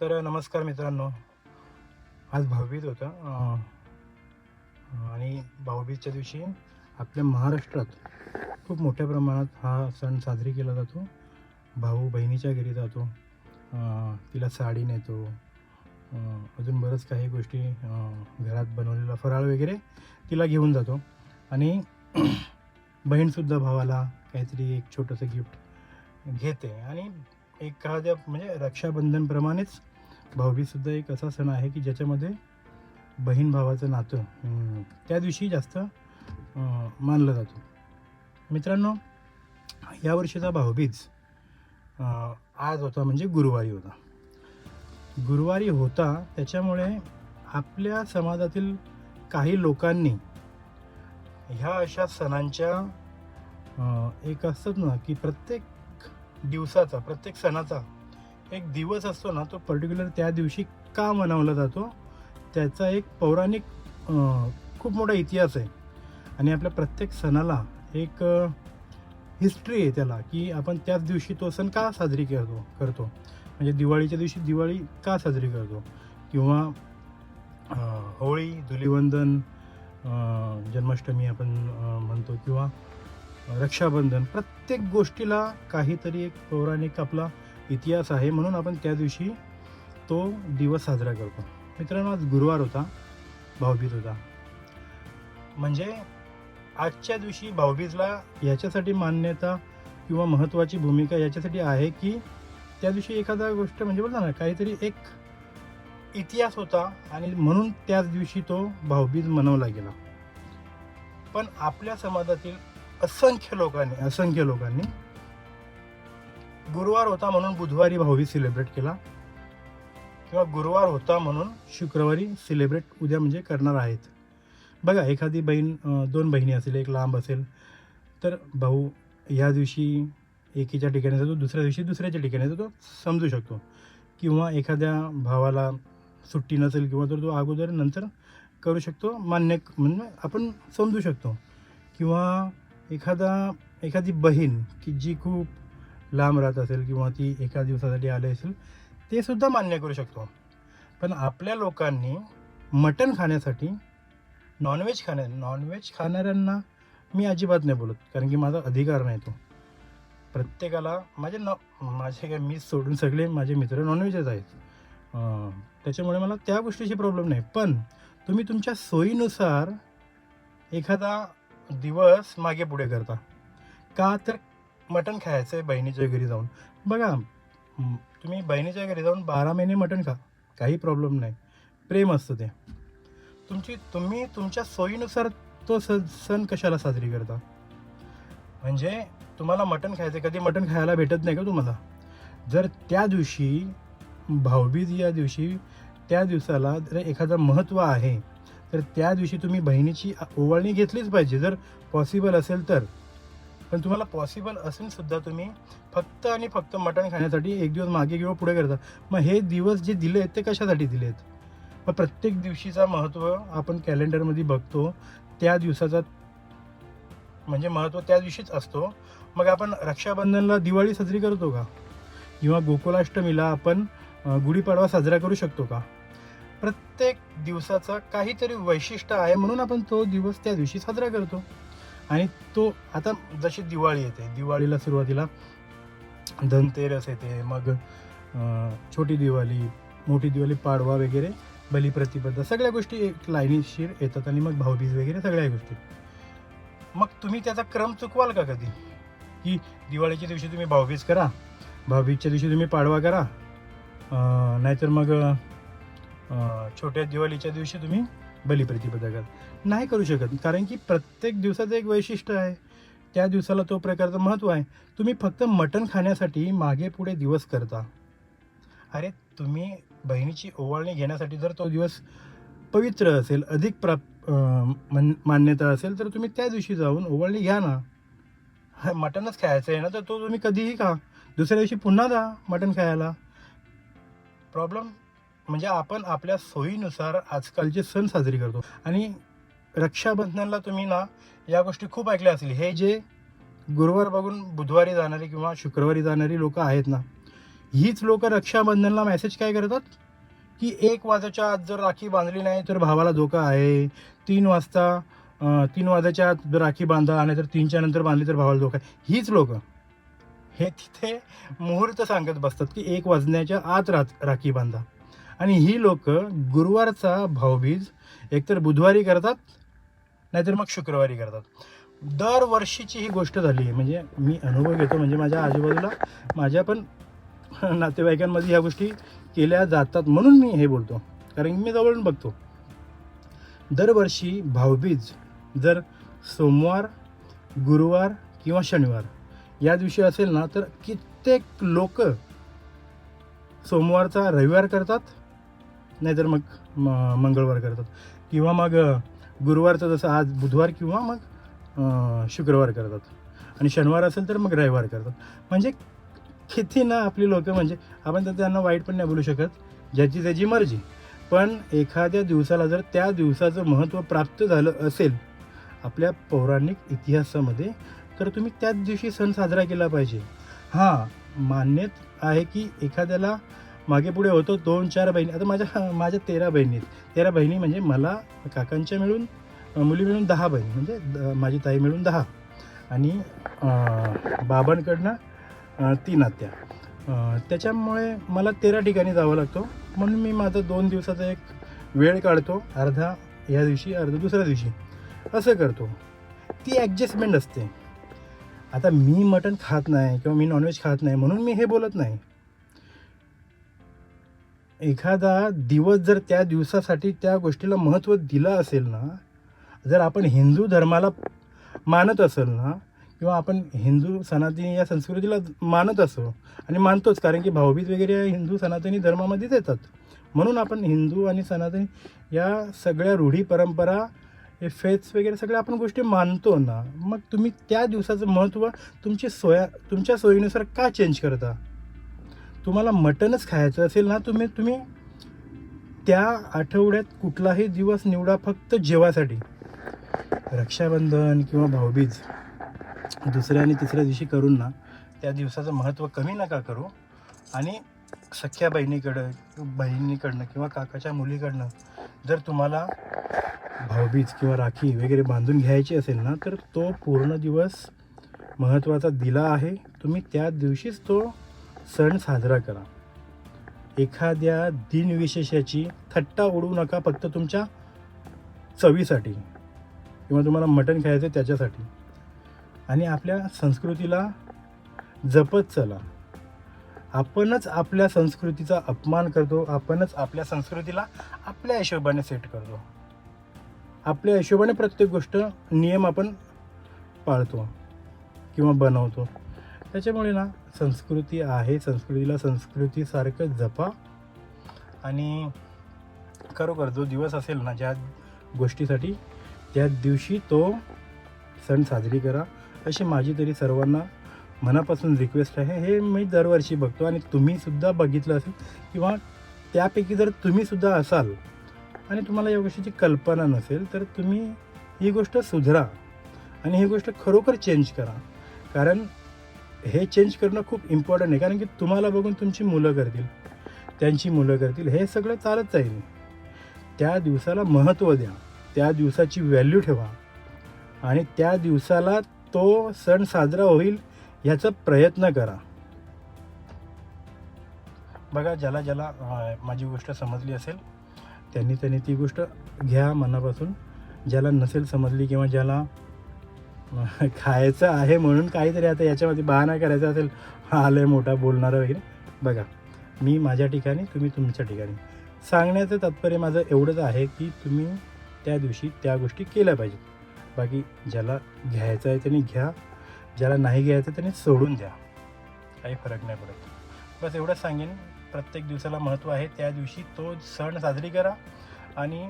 तर नमस्कार मित्रांनो. आज भाऊबीज होतं. आणि भाऊबीजच्या दिवशी आपल्या महाराष्ट्रात खूप मोठ्या प्रमाणात हा सण साजरी केला जातो. भाऊ बहिणीच्या घरी जातो. तिला साडी नेतो. अजून बरंच काही गोष्टी घरात बनवलेला फराळ वगैरे तिला घेऊन जातो. आणि बहीणसुद्धा भावाला काहीतरी एक छोटंसं गिफ्ट घेते. आणि एखाद्या म्हणजे रक्षाबंधनप्रमाणेच भाऊबीजसुद्धा एक असा सण आहे की ज्याच्यामध्ये बहीण भावाचं नातं त्या दिवशी जास्त मानलं जातं. मित्रांनो या वर्षीचा भाऊबीज आज होता म्हणजे गुरुवारी होता. गुरुवारी होता त्याच्यामुळे आपल्या समाजातील काही लोकांनी ह्या अशा सणांच्या एक असतात ना की प्रत्येक दिवसाचा प्रत्येक सणाचा एक दिवस असतो ना तो पर्टिक्युलर त्या दिवशी का मनवला जातो? त्याचा एक पौराणिक खूप मोठा इतिहास आहे. आणि आपल्या प्रत्येक सणाला एक हिस्ट्री आहे त्याला की आपण त्याच दिवशी तो सण का साजरी करतो करतो? म्हणजे दिवाळीच्या दिवशी दिवाळी का साजरी करतो? किंवा होळी धुलिवंदन जन्माष्टमी आपण म्हणतो किंवा रक्षाबंधन प्रत्येक गोष्टीला काहीतरी एक पौराणिक आपला इतिहास आहे म्हणून आपण त्या दिवशी तो दिवस साजरा करतो. मित्रांनो आज गुरुवार होता भाऊबीज होता. म्हणजे आजच्या दिवशी भाऊबीजला याच्यासाठी मान्यता किंवा महत्त्वाची भूमिका याच्यासाठी आहे की त्या दिवशी एखादा गोष्ट म्हणजे बोलता ना काहीतरी एक इतिहास होता आणि म्हणून त्याच दिवशी तो भाऊबीज मनवला गेला. पण आपल्या समाजातील असंख्य लोकांनी असंख्य लोकांनी गुरुवार होता म्हणून बुधवारी भाऊबीज सेलिब्रेट केला. किंवा गुरुवार होता म्हणून शुक्रवारी सेलिब्रेट उद्या म्हणजे करणार आहेत. बघा एखादी बहीण दोन बहिणी असेल एक लांब असेल तर भाऊ ह्या दिवशी एकीच्या ठिकाणी जातो दुसऱ्या दिवशी दुसऱ्याच्या ठिकाणी जातो समजू शकतो. किंवा एखाद्या भावाला सुट्टी नसेल किंवा तर तो अगोदर नंतर करू शकतो मान्य म्हणजे आपण समजू शकतो. किंवा एखादा एखादी बहीण की जी खूप लांब राहत असेल किंवा ती एका दिवसासाठी आली असेल ते सुद्धा मान्य करू शकतो. पण आपल्या लोकांनी मटण खाण्यासाठी नॉनव्हेज खाण्या नॉनव्हेज खाणाऱ्यांना मी अजिबात नाही बोलत कारण की माझा अधिकार नाही तो. प्रत्येकाला माझे न माझे काय मी सोडून सगळे माझे मित्र नॉनव्हेजच आहेत. त्याच्यामुळे मला त्या गोष्टीची प्रॉब्लेम नाही. पण तुम्ही तुमच्या सोयीनुसार एखादा दिवस मागे पुढे करता. का तर मटण खायचं आहे बहिणीच्या घरी जाऊन. बघा तुम्ही बहिणीच्या घरी जाऊन बारा महिने मटण खा काही प्रॉब्लेम नाही. प्रेम असतं ते. तुमची तुम्ही तुमच्या सोयीनुसार तो स सण कशाला साजरी करता? म्हणजे तुम्हाला मटण खायचं कधी मटण खायला भेटत नाही का तुम्हाला? जर त्या दिवशी भाऊबीज या दिवशी त्या दिवसाला जर एखादं महत्त्व आहे तर त्या दिवशी तुम्ही बहिणीची ओवाळणी घेतलीच पाहिजे. जर पॉसिबल असेल तर. पण तुम्हाला पॉसिबल असून सुद्धा तुम्ही फक्त आणि फक्त मटण खाण्यासाठी एक दिवस मागे किंवा पुढे करता. मग हे दिवस जे दिले आहेत ते कशासाठी दिले आहेत? मग प्रत्येक दिवशीचा महत्त्व आपण कॅलेंडरमध्ये बघतो. त्या दिवसाचा म्हणजे महत्त्व त्या दिवशीच असतो. मग आपण रक्षाबंधनला दिवाळी साजरी करतो का? किंवा गोकुलाष्टमीला आपण गुढीपाडवा साजरा करू शकतो का? प्रत्येक दिवसाचा काहीतरी वैशिष्ट्य आहे म्हणून आपण तो दिवस त्या दिवशी साजरा करतो. आणि तो आता जशी दिवाळी येते दिवाळीला सुरुवातीला धनतेरस येते मग छोटी दिवाळी मोठी दिवाळी पाडवा वगैरे बलिप्रतिबद्ध सगळ्या गोष्टी एक लाईनीशीर येतात आणि मग भाऊबीज वगैरे सगळ्या गोष्टी. मग तुम्ही त्याचा क्रम चुकवाल का कधी? की दिवाळीच्या दिवशी तुम्ही भाऊबीज करा भाऊबीजच्या दिवशी तुम्ही पाडवा करा नाहीतर मग छोट्या दिवाळीच्या दिवशी तुम्ही बलिप्रतिपदा नाही करू शकत कारण की प्रत्येक दिवसाचं एक वैशिष्ट्य आहे. त्या दिवसाला तो प्रकारचं महत्त्व आहे. तुम्ही फक्त मटण खाण्यासाठी मागे पुढे दिवस करता. अरे तुम्ही बहिणीची ओवाळणी घेण्यासाठी जर तो दिवस पवित्र असेल अधिक प्राप मान- मान्यता असेल तर तुम्ही त्या दिवशी जाऊन ओवाळणी घ्या ना. हा, मटणच खायचं आहे ना तर तो तुम्ही कधीही खा. दुसऱ्या दिवशी पुन्हा जा मटण खायला. प्रॉब्लेम? म्हणजे आपण आपल्या सोयीनुसार आजकालचे सण साजरे करतो. आणि रक्षाबंधनाला तुम्ही ना या गोष्टी खूप ऐकल्या असतील. हे जे गुरुवार बघून बुधवारी जाणारी किंवा शुक्रवारी जाणारी लोकं आहेत ना हीच लोक रक्षाबंधनला मेसेज काय करतात? की एक वाजाच्या आत जर राखी बांधली नाही तर भावाला धोका आहे. तीन वाजता तीन वाजाच्या आत जर राखी बांधा नाही तर तीनच्या नंतर बांधली तर भावाला धोका आहे. हीच लोक हे तिथे मुहूर्त सांगत बसतात की एक वाजण्याच्या आत रा राखी बांधा. आणि ही लोक गुरुवारचा भाऊबीज एकतर बुधवारी करतात नाहीतर मग शुक्रवारी करतात. दरवर्षीची ही गोष्ट झाली आहे. म्हणजे मी अनुभव घेतो म्हणजे माझ्या आजूबाजूला माझ्या पण नातेवाईकांमध्ये ह्या गोष्टी केल्या जातात म्हणून मी हे बोलतो. कारण मी जवळून बघतो. दरवर्षी भाऊबीज जर सोमवार गुरुवार किंवा शनिवार या दिवशी असेल ना तर कित्येक लोक सोमवारचा रविवार करतात नाहीतर मग म- मंगळवार करतात. किंवा मग गुरुवारचं जसं आज बुधवार किंवा मग शुक्रवार करतात. आणि शनिवार असेल तर मग रविवार करतात. म्हणजे किती ना आपली लोकं म्हणजे आपण तर त्यांना वाईट पण नाही बोलू शकत ज्याची त्याची मर्जी. पण एखाद्या दिवसाला जर त्या दिवसाचं महत्त्व प्राप्त झालं असेल आपल्या पौराणिक इतिहासामध्ये तर तुम्ही त्याच दिवशी सण साजरा केला पाहिजे. हां मान्यत आहे की एखाद्याला मागे पुढे होतो दोन चार बहिणी. आता माझ्या माझ्या तेरा बहिणी आहेत. तेरा बहिणी म्हणजे मला काकांच्या मिळून मुली मिळून दहा बहिणी. म्हणजे द- माझी ताई मिळून दहा. आणि बाबांकडनं तीन आत्या. त्याच्यामुळे मला तेरा ठिकाणी जावं लागतो. म्हणून मी माझा दोन दिवसाचा एक वेळ काढतो. अर्धा या दिवशी अर्धा दुसऱ्या दिवशी. असं करतो. ती ॲडजस्टमेंट असते. आता मी मटण खात नाही किंवा मी नॉनव्हेज खात नाही म्हणून मी हे बोलत नाही. एखादा दिवस जर त्या दिवसासाठी त्या गोष्टीला महत्त्व दिलं असेल ना जर आपण हिंदू धर्माला मानत असेल ना किंवा आपण हिंदू सनातनी या संस्कृतीला मानत असो आणि मानतोच कारण की भाऊबीज वगैरे हिंदू सनातनी धर्मामध्येच येतात. म्हणून आपण हिंदू आणि सनातनी या सगळ्या रूढी परंपरा हे फेथ्स वगैरे सगळ्या आपण गोष्टी मानतो ना मग तुम्ही त्या दिवसाचं महत्त्व तुमची सोया तुमच्या सोयीनुसार का चेंज करता? तुम्हाला मटनच खायचं असेल ना तुम्ही तुम्ही त्या आठवड्यात कुठलाही दिवस निवडा फक्त जेवासाठी. रक्षाबंधन किंवा भाऊबीज दुसऱ्या आणि तिसऱ्या दिवशी करून ना त्या दिवसाचं महत्त्व कमी नका करू. आणि सख्या बहिणीकडं बहिणीकडनं किंवा काकाच्या मुलीकडनं जर तुम्हाला भाऊबीज किंवा राखी वगैरे बांधून घ्यायची असेल ना तर तो पूर्ण दिवस महत्त्वाचा दिला आहे. तुम्ही त्या दिवशीच तो सण साजरा करा. एखाद्या दिनविशेषाची थट्टा उडवू नका फक्त तुमच्या चवीसाठी किंवा तुम्हाला मटण खायचं आहे त्याच्यासाठी. आणि आपल्या संस्कृतीला जपत चला. आपणच आपल्या संस्कृतीचा अपमान करतो आपणच आपल्या संस्कृतीला आपल्या हिशोबाने सेट करतो. आपल्या हिशोबाने प्रत्येक गोष्ट नियम आपण पाळतो किंवा बनवतो. त्याच्यामुळे ना संस्कृती आहे संस्कृतीला संस्कृतीसारखं जपा. आणि खरोखर जो दिवस असेल ना ज्या गोष्टीसाठी त्या दिवशी तो सण साजरी करा. अशी माझी तरी सर्वांना मनापासून रिक्वेस्ट आहे. हे मी दरवर्षी बघतो आणि तुम्हीसुद्धा बघितलं असेल किंवा त्यापैकी जर तुम्हीसुद्धा असाल आणि तुम्हाला या गोष्टीची कल्पना नसेल तर तुम्ही ही गोष्ट सुधरा. आणि ही गोष्ट खरोखर चेंज करा. कारण हे चेंज करणं खूप इम्पॉर्टंट आहे. कारण की तुम्हाला बघून तुमची मुलं करतील. त्यांची मुलं करतील. हे सगळं चालत जाईल त्या दिवसाला महत्त्व द्या. त्या दिवसाची व्हॅल्यू ठेवा. आणि त्या दिवसाला तो सण साजरा होईल ह्याचा प्रयत्न करा. बघा ज्याला ज्याला माझी गोष्ट समजली असेल त्यांनी त्यांनी ती गोष्ट घ्या मनापासून. ज्याला नसेल समजली किंवा ज्याला खायचं आहे म्हणून काहीतरी आता याच्यामध्ये बहाणा करायचा असेल. हा आहे मोठा बोलणारा वगैरे बघा मी माझ्या ठिकाणी तुम्ही तुमच्या ठिकाणी. सांगण्याचं तात्पर्य माझं एवढंच आहे की तुम्ही त्या दिवशी त्या गोष्टी केल्या पाहिजेत. बाकी ज्याला घ्यायचं आहे त्यांनी घ्या ज्याला नाही घ्यायचं त्यांनी सोडून द्या. काही फरक नाही पडत. बस एवढंच सांगेन. प्रत्येक दिवसाला महत्त्व आहे. त्या दिवशी तो सण साजरी करा आणि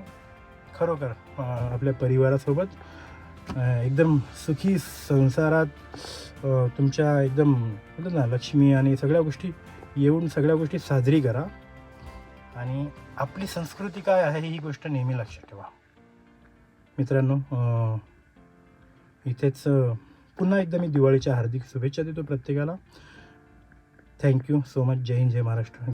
खरोखर आपल्या परिवारासोबत एकदम सुखी संसारात तुमच्या एकदम ना लक्ष्मी आणि सगळ्या गोष्टी येऊन सगळ्या गोष्टी साजरी करा. आणि आपली संस्कृती काय आहे ही गोष्ट नेहमी लक्षात ठेवा. मित्रांनो इथेच पुन्हा एकदा मी दिवाळीच्या हार्दिक शुभेच्छा देतो प्रत्येकाला. थँक्यू सो मच जय हिंद जय महाराष्ट्र.